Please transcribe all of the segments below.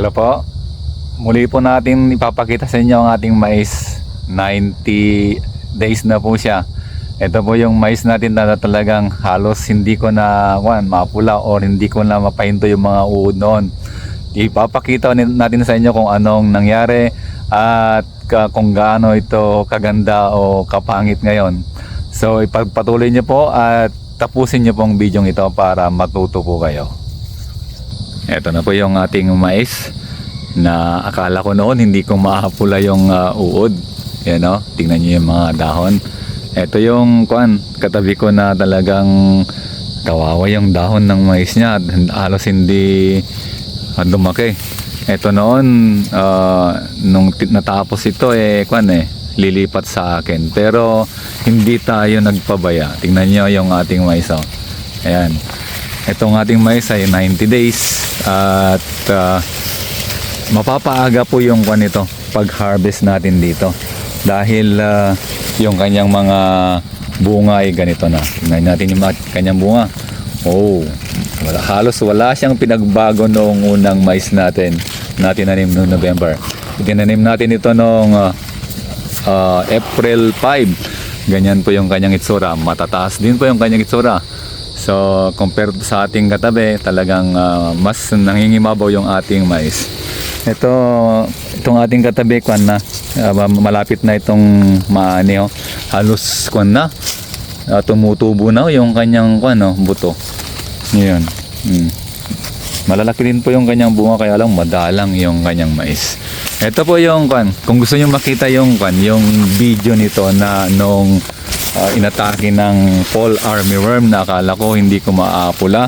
Hello po. Muli po natin ipapakita sa inyo ang ating mais. 90 days na po siya. Ito po yung mais natin na talagang halos hindi ko na kwan, mapula or hindi ko na mapahinto yung mga uod noon. Ipapakita natin sa inyo kung anong nangyari at kung gaano ito kaganda o kapangit ngayon. So ipagpatuloy niyo po at tapusin niyo pong video ito para matuto po kayo. Ito na po yung ating mais na akala ko noon hindi ko mahapula yung uh, uod. Yan o, tingnan niyo yung mga dahon. Ito yung kwan, katabi ko na talagang kawawa yung dahon ng mais niya. Halos hindi uh, lumaki. Ito noon, uh, nung natapos ito eh, kwan eh, lilipat sa akin. Pero hindi tayo nagpabaya. Tingnan niyo yung ating mais oh. Ayan. Itong ating mais ay 90 days at uh, mapapaaga po yung kwan nito pag-harvest natin dito. Dahil uh, yung kanyang mga bunga ay ganito na. Tingnan natin yung kanyang bunga. Oh wala, halos wala siyang pinagbago noong unang mais natin na tinanim noong November. Itinanim natin ito noong uh, uh, April 5 ganyan po yung kanyang itsura. Matataas din po yung kanyang itsura so compared sa ating katabi talagang uh, mas nangingimabaw yung ating mais ito itong ating katabi kwan na uh, malapit na itong maani oh. halos kwan na uh, tumutubo na oh, yung kanyang kwan oh, buto yun mm. Malalaki din po yung kanyang bunga kaya lang madalang yung kanyang mais. Ito po yung kwan. Kung gusto niyo makita yung kwan, yung video nito na nung uh, inatake ng fall armyworm na akala ko hindi ko maapula.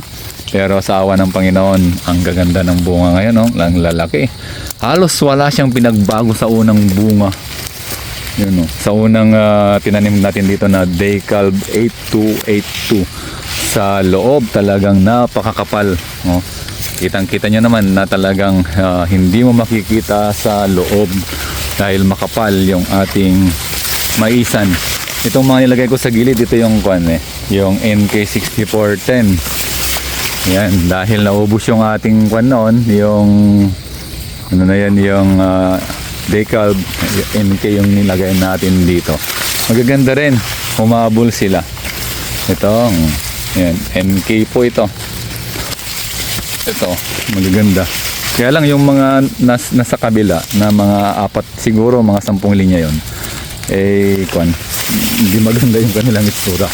Pero sa awa ng Panginoon, ang gaganda ng bunga ngayon, no? lang lalaki. Halos wala siyang pinagbago sa unang bunga. Yun, no? Sa unang ah, tinanim natin dito na Daycalb 8282 sa loob talagang napakakapal. No? Kitang kita nyo naman na talagang ah, hindi mo makikita sa loob dahil makapal yung ating maisan. Itong mga nilagay ko sa gilid, ito yung kwan eh, yung NK6410. Yan, dahil naubos yung ating kwan noon, yung ano na yan, yung uh, decal NK yung nilagay natin dito. Magaganda rin, humabol sila. Ito, yan, NK po ito. Ito, magaganda. Kaya lang yung mga nas, nasa kabila na mga apat siguro mga sampung linya yon eh kwan hindi maganda yung kanilang itsura.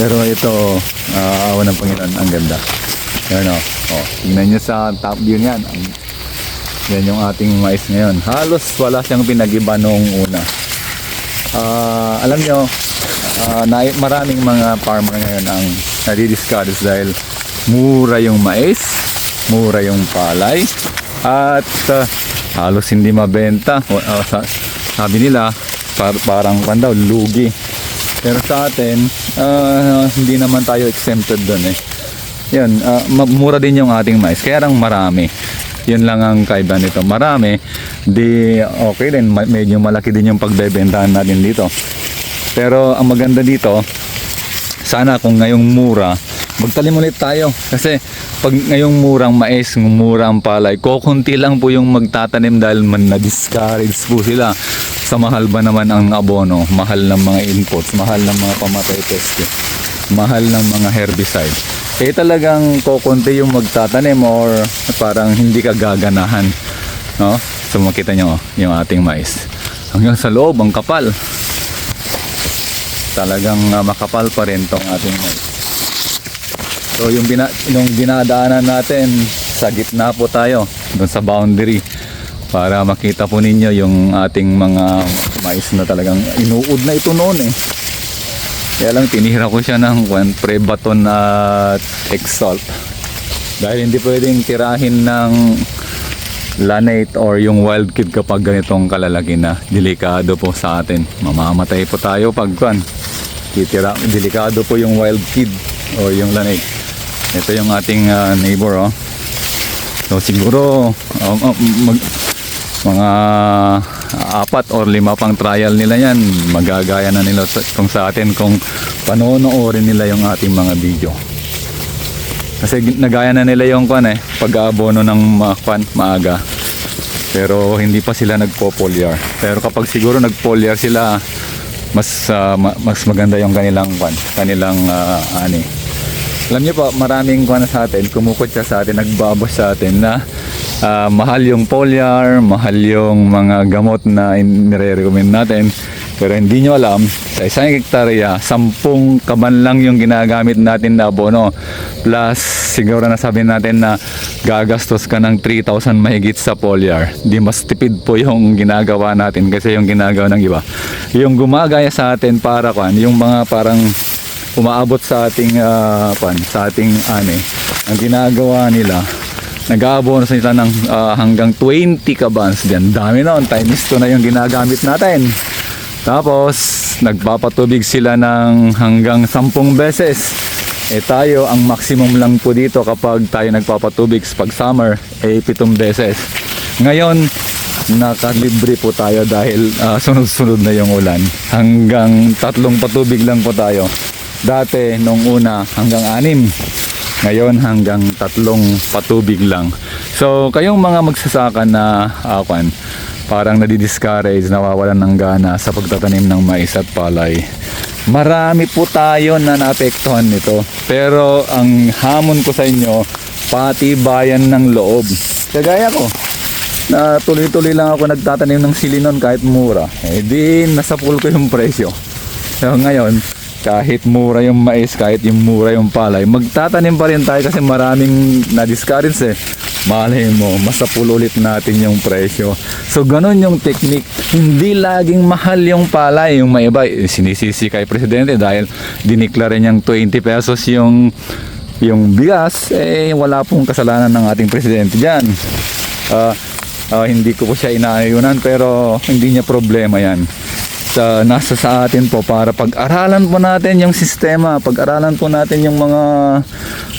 Pero ito uh, awa ng Panginoon ang ganda. Yan o oh, tingnan nyo sa top view niyan. Ang- yan yung ating mais ngayon. Halos wala siyang pinagiba noong una. Ah, alam nyo na, maraming mga farmer ngayon ang nadidiscourage dahil mura yung mais mura yung palay at ah, halos hindi mabenta. O, sa- sabi nila par- parang daw lugi. Pero sa atin ah, hindi naman tayo exempted doon eh. Yun, ma- mura din yung ating mais kaya lang marami. Yun lang ang kaiba nito. Marami di okay din medyo malaki din yung pagbebentahan natin dito. Pero ang maganda dito sana kung ngayong mura magtalim ulit tayo. Kasi pag ngayong murang mais murang palay kokonti lang po yung magtatanim dahil man na-discourage po sila sa mahal ba naman ang abono? Mahal ng mga inputs mahal ng mga pamatay peste mahal ng mga herbicide. Eh talagang kokonti yung magtatanim or parang hindi ka gaganahan no? so makita nyo yung ating mais. Hanggang sa loob ang kapal. Talagang ah, makapal pa rin tong ating mais. So yung bina, yung dinadaanan natin sa gitna po tayo doon sa boundary para makita po ninyo yung ating mga mais na talagang inuud na ito noon eh. Kaya lang tinira ko siya ng kwan, pre-baton at exalt. Dahil hindi pwedeng tirahin ng lanate or yung wild kid kapag ganitong kalalaki na delikado po sa atin mamamatay po tayo pag kwan titira delikado po yung wild kid o yung lanate ito yung ating ah, neighbor oh so siguro um, um, mag- mga apat or lima pang trial nila yan magagaya na nila kung sa atin kung panonoorin nila yung ating mga video kasi nagaya na nila yung kwan eh pag-aabono ng mga kwan maaga Pero hindi pa sila nagpo-foliar. Pero kapag siguro nag-foliar sila, mas ah, ma- mas maganda yung kanilang kwan, kanilang ah, ani. Alam niyo po, maraming kwan sa atin, kumukot siya sa atin, nagbabash sa atin na ah, mahal yung foliar, mahal yung mga gamot na nire-recommend natin. Pero hindi nyo alam, sa isang hektarya, sampung kaban lang yung ginagamit natin na abono. Plus, siguro na sabi natin na gagastos ka ng 3,000 mahigit sa foliar. Di mas tipid po yung ginagawa natin kasi yung ginagawa ng iba. Yung gumagaya sa atin para kwan, yung mga parang umaabot sa ating ah, pan, sa ating ane. Ang ginagawa nila, nag-aabono sa sila ng ah, hanggang 20 kabans diyan. Dami na, times 2 na yung ginagamit natin. Tapos, nagpapatubig sila ng hanggang 10 beses. Eh tayo, ang maximum lang po dito kapag tayo nagpapatubig pag summer, eh 7 beses. Ngayon, nakalibre po tayo dahil ah, sunod-sunod na yung ulan. Hanggang tatlong patubig lang po tayo. Dati, nung una, hanggang anim. Ngayon, hanggang tatlong patubig lang. So, kayong mga magsasaka na akwan, parang nadi-discourage, nawawalan ng gana sa pagtatanim ng mais at palay. Marami po tayo na naapektuhan nito. Pero ang hamon ko sa inyo, pati bayan ng loob. Kagaya ko, na tuloy-tuloy lang ako nagtatanim ng silinon kahit mura. Eh di, nasa pool ko yung presyo. So ngayon, kahit mura yung mais, kahit yung mura yung palay, magtatanim pa rin tayo kasi maraming na-discourage eh. Malay mo, masapul ulit natin yung presyo. So, ganun yung technique. Hindi laging mahal yung palay. Yung may iba, eh, sinisisi kay Presidente dahil diniklara niyang 20 pesos yung yung bigas, eh wala pong kasalanan ng ating Presidente dyan. Ah, ah, hindi ko po siya inaayunan pero hindi niya problema yan sa nasa sa atin po para pag-aralan po natin yung sistema, pag-aralan po natin yung mga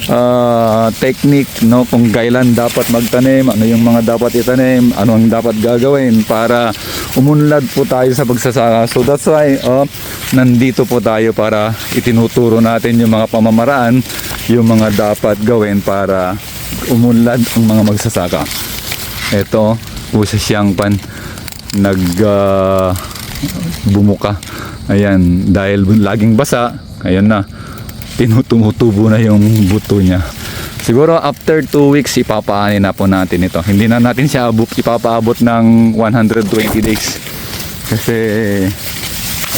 ah, technique no kung kailan dapat magtanim, ano yung mga dapat itanim, ano ang dapat gagawin para umunlad po tayo sa pagsasaka. So that's why oh, nandito po tayo para itinuturo natin yung mga pamamaraan, yung mga dapat gawin para umunlad ang mga magsasaka. Ito, usa siyang pan nag ah, bumuka. Ayan, dahil laging basa, ayan na. Tinutumutubo na yung buto niya. Siguro after 2 weeks ipapaanin na po natin ito. Hindi na natin siya abot, ipapaabot ng 120 days. Kasi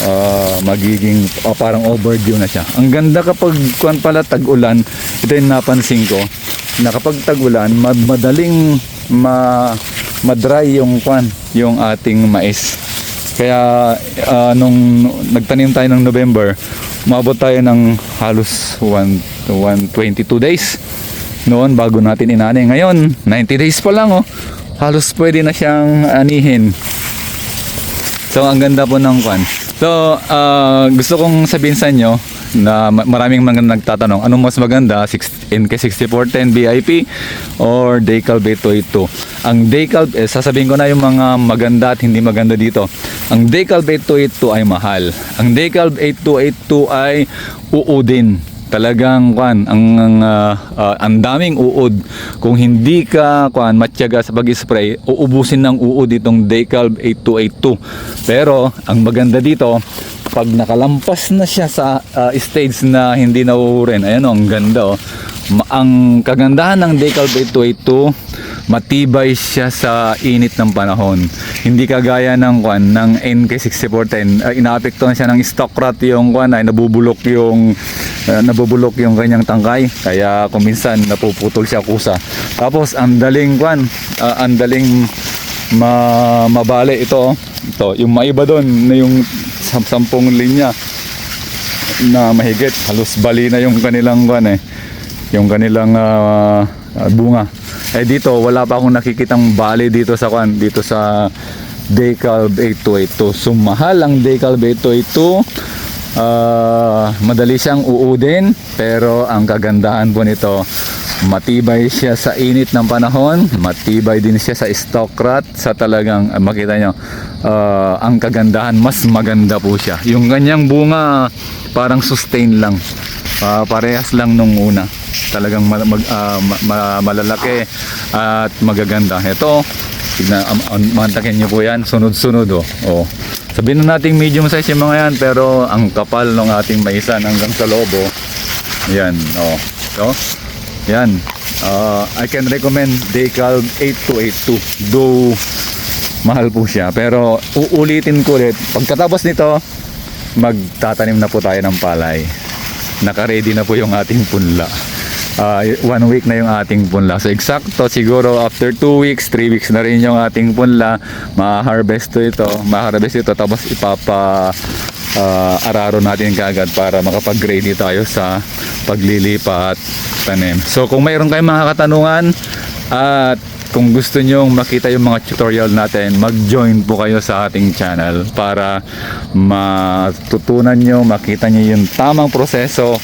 ah, magiging ah, parang overdue na siya. Ang ganda kapag kuan pala tag-ulan, ito yung napansin ko na kapag tag-ulan, mad- madaling ma madry yung kwan, yung ating mais. Kaya ah, nung nagtanim tayo ng November, umabot tayo ng halos 1 to 122 days noon bago natin inani. Ngayon, 90 days pa lang oh. Halos pwede na siyang anihin. So ang ganda po ng kwan. So ah, gusto kong sabihin sa inyo na ma- maraming mga nagtatanong anong mas maganda 6 NK6410 BIP or Decal B282. Ang Decal eh, sasabihin ko na yung mga maganda at hindi maganda dito. Ang Decal B282 ay mahal. Ang Decal B282 ay uudin talagang kwan ang ang, ah, ah, ang daming uod. Kung hindi ka kwan matyaga sa pag-spray uubusin ng uod itong Decal 8282 pero ang maganda dito pag nakalampas na siya sa ah, stage na hindi nauurin ayan oh, ang ganda oh ang kagandahan ng Decal 8282 matibay siya sa init ng panahon. Hindi kagaya ng kwan ng NK6410. Uh, inaapektuhan siya ng stock rot yung kwan ay nabubulok yung uh, nabubulok yung kanyang tangkay. Kaya kung minsan napuputol siya kusa. Tapos ang daling kwan, uh, ang daling ma mabali ito. Ito, yung maiba doon na yung sam- sampung linya na mahigit halos bali na yung kanilang kwan eh yung kanilang ah, bunga. Eh dito wala pa akong nakikitang bali dito sa kwan dito sa Decal 8282 so mahal ang Decal 8282 Ah, madali siyang uudin pero ang kagandahan po nito matibay siya sa init ng panahon matibay din siya sa stock rot sa talagang ah, makita nyo ah, ang kagandahan mas maganda po siya. Yung ganyang bunga parang sustain lang. Ah, parehas lang nung una talagang mag, ah, ma- ma- malalaki at magaganda. Ito, tignan, um, um, mantakin nyo po yan, sunod-sunod oh. oh. Sabihin na natin medium size yung mga yan, pero ang kapal ng ating maisan hanggang sa loob oh. Yan, oh. So, yan. Uh, I can recommend Decal 8282. Though, mahal po siya. Pero, uulitin ko ulit. Pagkatapos nito, magtatanim na po tayo ng palay. Naka-ready na po yung ating punla. Ah, one week na yung ating punla. So, eksakto, siguro after 2 weeks, 3 weeks na rin yung ating punla. Ma-harvest to ito. Ma-harvest ito. Tapos, ipapa ah, araro natin kagad para makapag-ready tayo sa paglilipat tanim. So kung mayroon kayong mga katanungan at kung gusto nyong makita yung mga tutorial natin, mag-join po kayo sa ating channel para matutunan nyo, makita nyo yung tamang proseso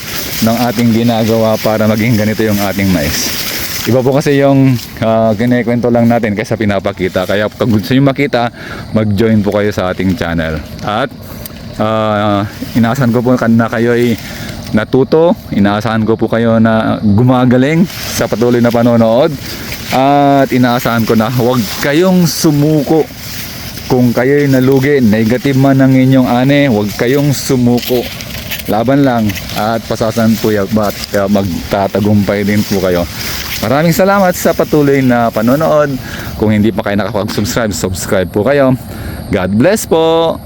ng ating ginagawa para maging ganito yung ating mais. Iba po kasi yung uh, kinikwento lang natin kaysa pinapakita. Kaya kung gusto nyo makita, mag-join po kayo sa ating channel. At uh, inaasahan ko po na kayo ay natuto. Inaasahan ko po kayo na gumagaling sa patuloy na panonood. At inaasahan ko na huwag kayong sumuko. Kung kayo'y nalugi, negative man ang inyong ane, huwag kayong sumuko. Laban lang at pasasan po at uh, magtatagumpay din po kayo. Maraming salamat sa patuloy na panonood. Kung hindi pa kayo nakapag-subscribe, subscribe po kayo. God bless po!